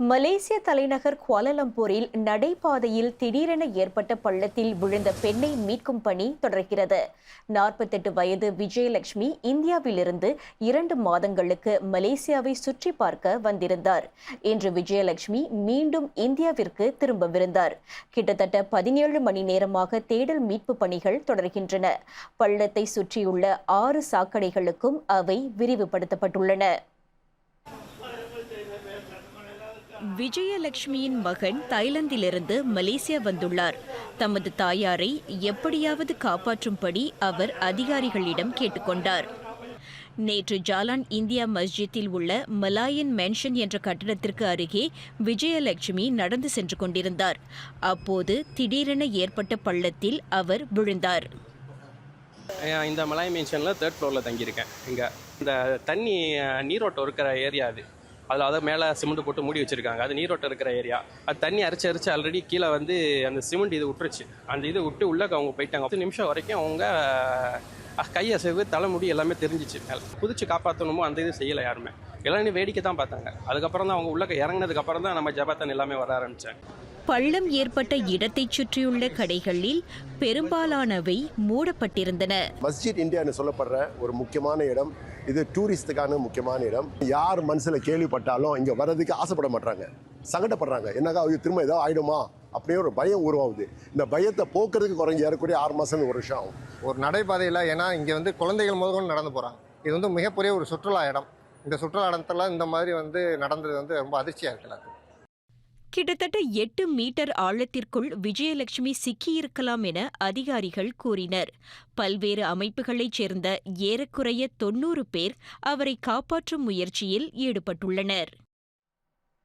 மலேசிய தலைநகர் குவாலலம்பூரில் நடைபாதையில் திடீரென ஏற்பட்ட பள்ளத்தில் விழுந்த பெண்ணை மீட்கும் பணி தொடர்கிறது. நாற்பத்தெட்டு வயது விஜயலட்சுமி இந்தியாவிலிருந்து இரண்டு மாதங்களுக்கு மலேசியாவை சுற்றி பார்க்க வந்திருந்தார். இன்று விஜயலட்சுமி மீண்டும் இந்தியாவிற்கு திரும்பவிருந்தார் கிட்டத்தட்ட பதினேழு மணி நேரமாக தேடல் மீட்பு பணிகள் தொடர்கின்றன. பள்ளத்தை சுற்றியுள்ள ஆறு சாக்கடைகளுக்கும் அவை விரிவுபடுத்தப்பட்டுள்ளன. விஜயலட்சுமியின் மகன் தாய்லாந்திலிருந்து மலேசியா வந்துள்ளார். தமது தாயாரை எப்படியாவது காப்பாற்றும்படி அவர் அதிகாரிகளிடம் கேட்டுக்கொண்டார். நேற்று ஜாலான் இந்தியா மஸ்ஜித்தில் உள்ள மலாயன் மென்ஷன் என்ற கட்டடத்திற்கு அருகே விஜயலட்சுமி நடந்து சென்று கொண்டிருந்தார். அப்போது திடீரென ஏற்பட்ட பள்ளத்தில் அவர் விழுந்தார். இந்த மலாய் மென்ஷனில் தேர்ட் ஃப்ளோரில் தங்கியிருக்கேன். இங்கே இந்த தண்ணி நீரோட்டம் இருக்கிற ஏரியா அது. அதில் அதை மேலே சிமெண்ட் போட்டு மூடி வச்சுருக்காங்க. அது நீரோட்டம் இருக்கிற ஏரியா அது தண்ணி அரைச்சி அரைச்சி ஆல்ரெடி கீழே வந்து அந்த சிமெண்ட் இது விட்டுருச்சு அந்த இது விட்டு உள்ளே அவங்க போயிட்டாங்க. பத்து நிமிஷம் வரைக்கும் அவங்க கையசைவு தலைமுடி எல்லாமே தெரிஞ்சிச்சு மேலே. குதிச்சு காப்பாற்றணுமோ அந்த இது செய்யலை யாருமே. எல்லாரும் வேடிக்கை தான் பார்த்தாங்க. அதுக்கப்புறம் தான் அவங்க உள்ளக்க இறங்கினதுக்கப்புறம் தான் நம்ம ஜபாத்தன் எல்லாமே வர ஆரம்பித்தேன் பள்ளம் ஏற்பட்ட இடத்தைச் சுற்றியுள்ள கடைகளில் பெரும்பாலானவை மூடப்பட்டிருந்தன. மஸ்ஜித் இந்தியான்னு சொல்லப்படுற ஒரு முக்கியமான இடம். இது டூரிஸ்டுக்கான முக்கியமான இடம். யார் மனசில் கேள்விப்பட்டாலும் இங்கே வர்றதுக்கு ஆசைப்பட மாட்டாங்க. சங்கடப்படுறாங்க. என்னக்கா ஐயோ திரும்ப ஏதோ ஆயிடுமா? அப்படியே ஒரு பயம் உருவாகுது. இந்த பயத்தை போக்குறதுக்கு குறைஞ்சி ஏறக்கூடிய ஆறு மாதம் ஒரு வருஷம் ஆகும். ஒரு நடைபாதையில் ஏன்னா இங்கே வந்து குழந்தைகள் முதற்கொண்டு நடந்து போகிறாங்க இது வந்து மிகப்பெரிய ஒரு சுற்றுலா இடம். இந்த சுற்றுலா இடத்துல இந்த மாதிரி வந்து நடந்தது வந்து ரொம்ப அதிர்ச்சியாக இருக்கு எல்லாத்துக்கும். கிட்டத்தட்ட எட்டு மீட்டர் ஆழத்திற்குள் விஜயலட்சுமி சிக்கியிருக்கலாம் என அதிகாரிகள் கூறினர். பல்வேறு அமைப்புகளைச் சேர்ந்த ஏறக்குறைய தொன்னூறு பேர் அவரை காப்பாற்றும் முயற்சியில் ஈடுபட்டுள்ளனர்.